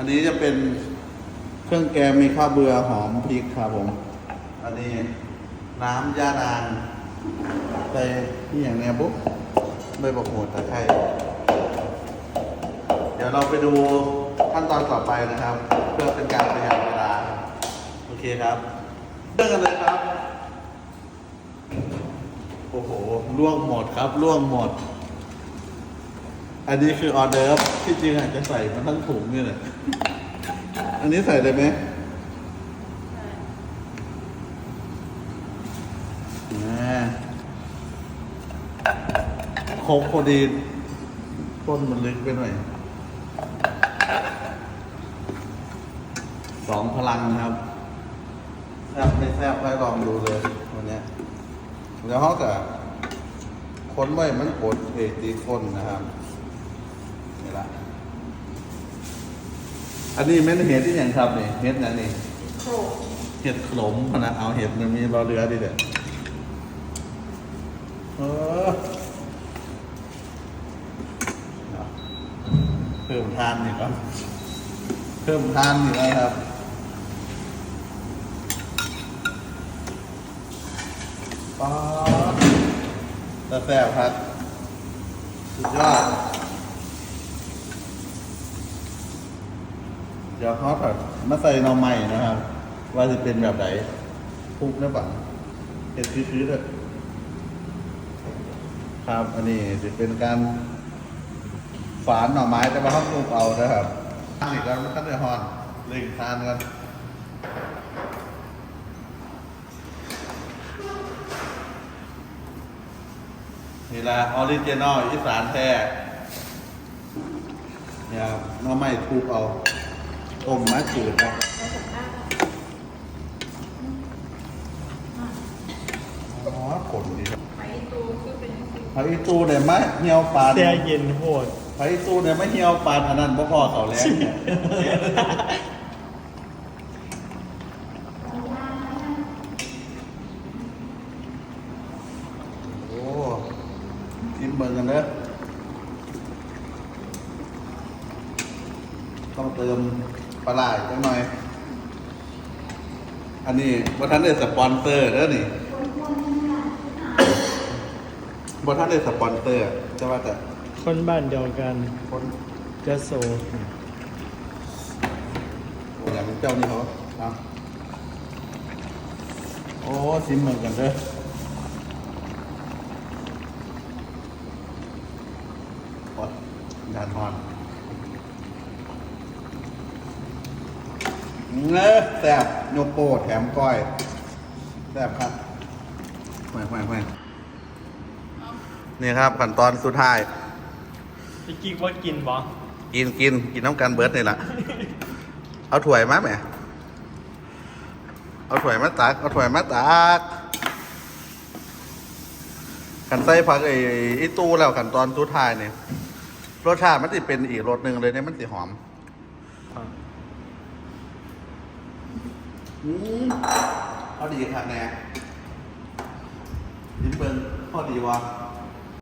อันนี้จะเป็นเครื่องแกงมีข้าวเบื่อหอมพริกครับผม อันนี้น้ำยานางใส่ที่อย่างเนี้ยปุ๊บใบบักโหดตะไคร้เดี๋ยวเราไปดูขั้นตอนต่อไปนะครับ เพื่อเป็นการประหยัดเวลา โอเคครับเริ่มกันเลยครับ โอ้โหล่วงหมดครับล่วงหมด อันนี้คือออเดิร์ฟที่จริงอาจจะใส่มันทั้งถุงนี่แหละอันนี้ใส่ได้ไหมอ่โคกพอดีก้นมันลึกไปหน่อย สองพลังนะครับ แซบไม่แซบให้ลองดูเลยวันเนี้ยแล้วเขาจะค้นไว้มันกดเอตีก้นนะครับ นี่ละอันนี้แม่นเห็ดที่อย่างครับนี่เห็ดนั่นนี่โครกเห็ดขลมขนาดเอาเห็ดมันมีรอเรือดิเด็ดเออเอาเพิ่มทานนี่ก่อนเพิ่มทานนี่นะครับป๊าดแต่แซ่บครับสุดยอด เดี๋ยวเขาแบบมาใส่หนอใหม่นะครับ ว่าจะเป็นแบบไหนคลุกนะบังเห็ดชื้อๆเลยครับ อันนี้จะเป็นการฝานหน่อไม้แต่ว่าเขาคลุกเอานะครับทานอีกแล้วมันก็ได้ฮอนเล่งทานกันนี่ละออริจินอลอีสานแท้เนี่ยครับหน่อไม้คลุกเอา ต้มมาจืดครับใช้กับข้าวอ๋อขนดีครับไปตูคือเป็นสิไผ่ตูเนี่ยมะเหี่ยวปานแช่เย็นโหดไผ่ตูเนี่ยมะเหี่ยวปานอันนั้นบ่พอเขาแล้วเนี่ยโอ้ชิมเบิ่งกันเด้อ ต้องเติมปลาไหลจังหน่อย อันนี้บ่ทันได้สปอนเซอร์เด้อนี่บ่ทันได้สปอนเซอร์แต่ว่าแต่คนบ้านเดียวกันคนจะโซอย่างเจ้านี่เขาเอาโอ้ชิมเหมือนกันเด้อโอ๊ยยานฮอน เนื้อแซ่บโยโปแถมก้อยแซ่บครับแหว่งแหว่งแหว่งนี่ครับขั้นตอนสุดท้าย พี่กิ๊กว่ากินบ่กินกินกินน้ำกันเบิร์ดนี่แหละ เอาถ้วยมาไหม เอาถ้วยมาตัก เอาถ้วยมาตักขันใส่ผักไอ้ไอ้ตู้แล้วขันตอนสุดท้ายเนี่ยรสชาติมันจะเป็นอีกรสหนึ่งเลยเนี่ยมันจะหอม อืมเอาดีค่ะแน่ยิ้มเบิ้งพอดีวะ